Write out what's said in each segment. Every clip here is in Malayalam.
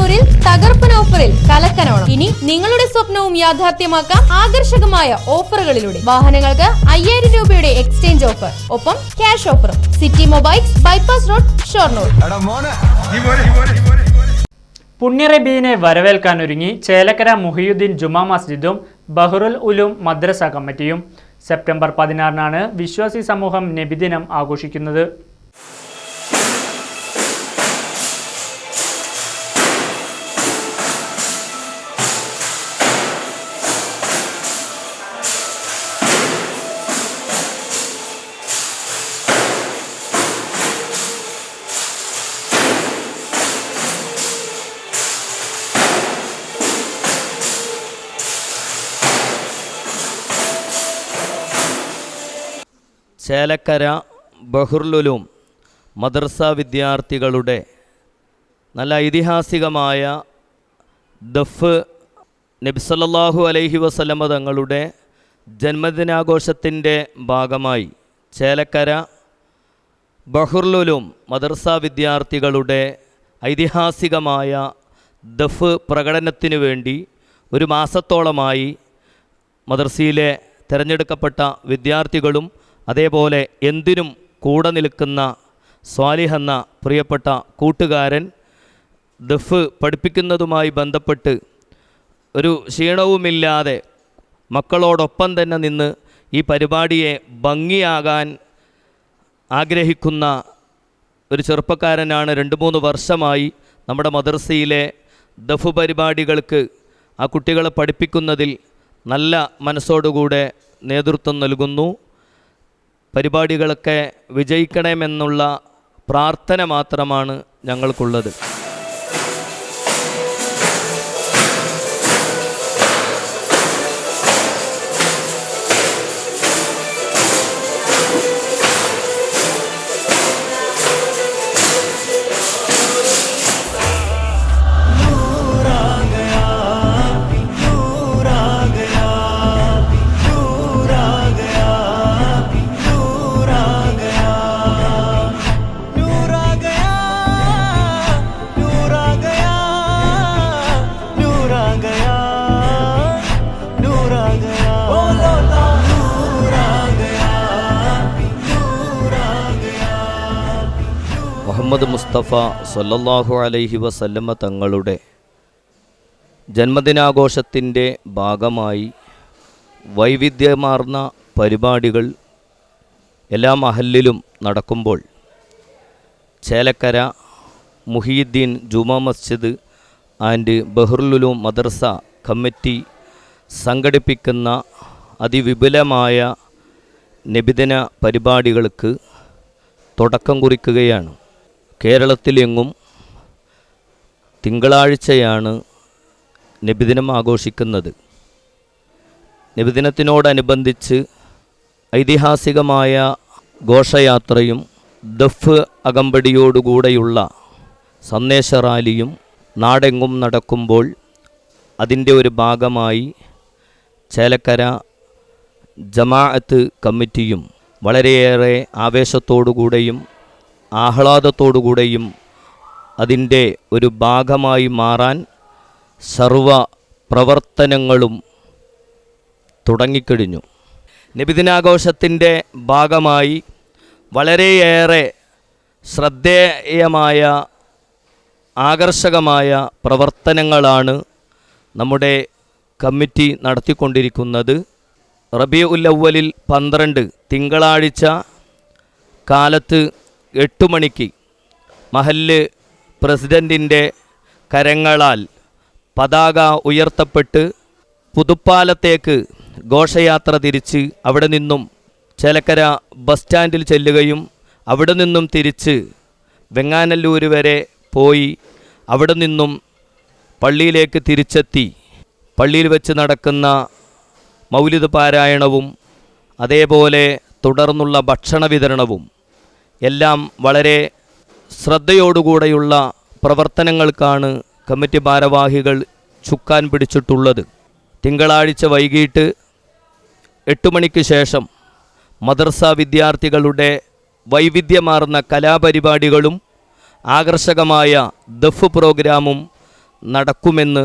ഷൊർണൂരിൽ തകർപ്പൻ ഓഫറിൽ കലക്കനോണം. ഇനി നിങ്ങളുടെ സ്വപ്നവും യാഥാർത്ഥ്യമാക്കാം ആകർഷകമായ ഓഫറുകളിലൂടെ. വാഹനങ്ങൾക്ക് അയ്യായിരം രൂപയുടെ എക്സ്ചേഞ്ച് ഓഫർ. ഒപ്പം ക്യാഷ് ഓഫറും. City mobiles bypass road Shoranur. പുണ്യറബീനെ വരവേൽക്കാൻ ഒരുങ്ങി ചേലക്കര മുഹിയുദ്ദീൻ ജുമാ മസ്ജിദും ബഹ്റുൽ ഉലൂം മദ്രസ കമ്മിറ്റിയും. സെപ്റ്റംബർ പതിനാറിനാണ് വിശ്വാസി സമൂഹം നബിദിനം ആഘോഷിക്കുന്നത്. ചേലക്കര ബഹുർലുലും മദ്രസ വിദ്യാർത്ഥികളുടെ നല്ല ഐതിഹാസികമായ ദഫ് നബ്സല്ലാഹു അലൈഹി വസല്ലമ തങ്ങളുടെ ജന്മദിനാഘോഷത്തിന്റെ ഭാഗമായി ചേലക്കര ബഹുർലുലും മദർസ വിദ്യാർത്ഥികളുടെ ഐതിഹാസികമായ ദഫ് പ്രകടനത്തിനു വേണ്ടി ഒരു മാസത്തോളമായി മദർസിയിലെ തിരഞ്ഞെടുക്കപ്പെട്ട വിദ്യാർത്ഥികളും അതേപോലെ എന്തിനും കൂടെ നിൽക്കുന്ന സ്വാലിഹ് എന്ന പ്രിയപ്പെട്ട കൂട്ടുകാരൻ ദഫ് പഠിപ്പിക്കുന്നതുമായി ബന്ധപ്പെട്ട് ഒരു ക്ഷീണവുമില്ലാതെ മക്കളോടൊപ്പം തന്നെ നിന്ന് ഈ പരിപാടിയെ ഭംഗിയാകാൻ ആഗ്രഹിക്കുന്ന ഒരു ചെറുപ്പക്കാരനാണ് രണ്ട് മൂന്ന് വർഷമായി നമ്മുടെ മദർസയിലെ ദഫ് പരിപാടികൾക്ക് ആ കുട്ടികളെ പഠിപ്പിക്കുന്നതിൽ നല്ല മനസ്സോടുകൂടെ നേതൃത്വം നൽകുന്നു. പരിപാടികളൊക്കെ വിജയിക്കണമെന്നുള്ള പ്രാർത്ഥന മാത്രമാണ് ഞങ്ങൾക്കുള്ളത്. മുഹമ്മദ് മുസ്തഫ സല്ലല്ലാഹു അലൈഹി വസല്ലമ്മ തങ്ങളുടെ ജന്മദിനാഘോഷത്തിന്റെ ഭാഗമായി വൈവിധ്യമാർന്ന പരിപാടികൾ എല്ലാ മഹല്ലിലും നടക്കുമ്പോൾ ചേലക്കര മുഹീദ്ദീൻ ജുമാ മസ്ജിദ് ആൻഡ് ബഹ്റുലുലു മദർസ കമ്മിറ്റി സംഘടിപ്പിക്കുന്ന അതിവിപുലമായ നിബിദിന പരിപാടികൾക്ക് തുടക്കം കുറിക്കുകയാണ്. കേരളത്തിലെങ്ങും തിങ്കളാഴ്ചയാണ് നബിദിനം ആഘോഷിക്കുന്നത്. നബിദിനത്തിനോടനുബന്ധിച്ച് ഐതിഹാസികമായ ഘോഷയാത്രയും ദഫ് അകമ്പടിയോടുകൂടെയുള്ള സന്ദേശ റാലിയും നാടെങ്ങും നടക്കുമ്പോൾ അതിന്റെ ഒരു ഭാഗമായി ചേലക്കര ജമാഅത്ത് കമ്മിറ്റിയും വളരെയേറെ ആവേശത്തോടുകൂടെയും ആഹ്ലാദത്തോടുകൂടെയും അതിന്റെ ഒരു ഭാഗമായി മാറാൻ സർവ പ്രവർത്തനങ്ങളും തുടങ്ങിക്കഴിഞ്ഞു. നബിദിനാഘോഷത്തിന്റെ ഭാഗമായി വളരെയേറെ ശ്രദ്ധേയമായ ആകർഷകമായ പ്രവർത്തനങ്ങളാണ് നമ്മുടെ കമ്മിറ്റി നടത്തിക്കൊണ്ടിരിക്കുന്നത്. റബി ഉല്ലവലിൽ പന്ത്രണ്ട് തിങ്കളാഴ്ച കാലത്ത് എട്ട് മണിക്ക് മഹല്ല് പ്രസിഡന്റിന്റെ കരങ്ങളാൽ പതാക ഉയർത്തപ്പെട്ട് പുതുപ്പാലത്തേക്ക് ഘോഷയാത്ര തിരിച്ച് അവിടെ നിന്നും ചേലക്കര ബസ് സ്റ്റാൻഡിൽ ചെല്ലുകയും അവിടെ നിന്നും തിരിച്ച് വെങ്ങാനല്ലൂർ വരെ പോയി അവിടെ നിന്നും പള്ളിയിലേക്ക് തിരിച്ചെത്തി. പള്ളിയിൽ വെച്ച് നടക്കുന്ന മൗലിദ് പാരായണവും അതേപോലെ തുടർന്നുള്ള ഭക്ഷണ വിതരണവും എല്ലാം വളരെ ശ്രദ്ധയോടുകൂടെയുള്ള പ്രവർത്തനങ്ങൾക്കാണ് കമ്മിറ്റി ഭാരവാഹികൾ ചുക്കാൻ പിടിച്ചിട്ടുള്ളത്. തിങ്കളാഴ്ച വൈകിട്ട് എട്ട് മണിക്ക് ശേഷം മദർസ വിദ്യാർത്ഥികളുടെ വൈവിധ്യമാർന്ന കലാപരിപാടികളും ആകർഷകമായ ദഫ് പ്രോഗ്രാമും നടക്കുമെന്ന്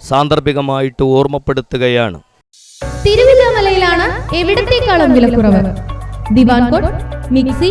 സാന്ദർഭികമായിട്ട് ഓർമ്മപ്പെടുത്തുകയാണ്. തിരുവില്ലാമലയിലാണ് എവിടത്തേക്കാളും വിലക്കുറവ് divan cot mixie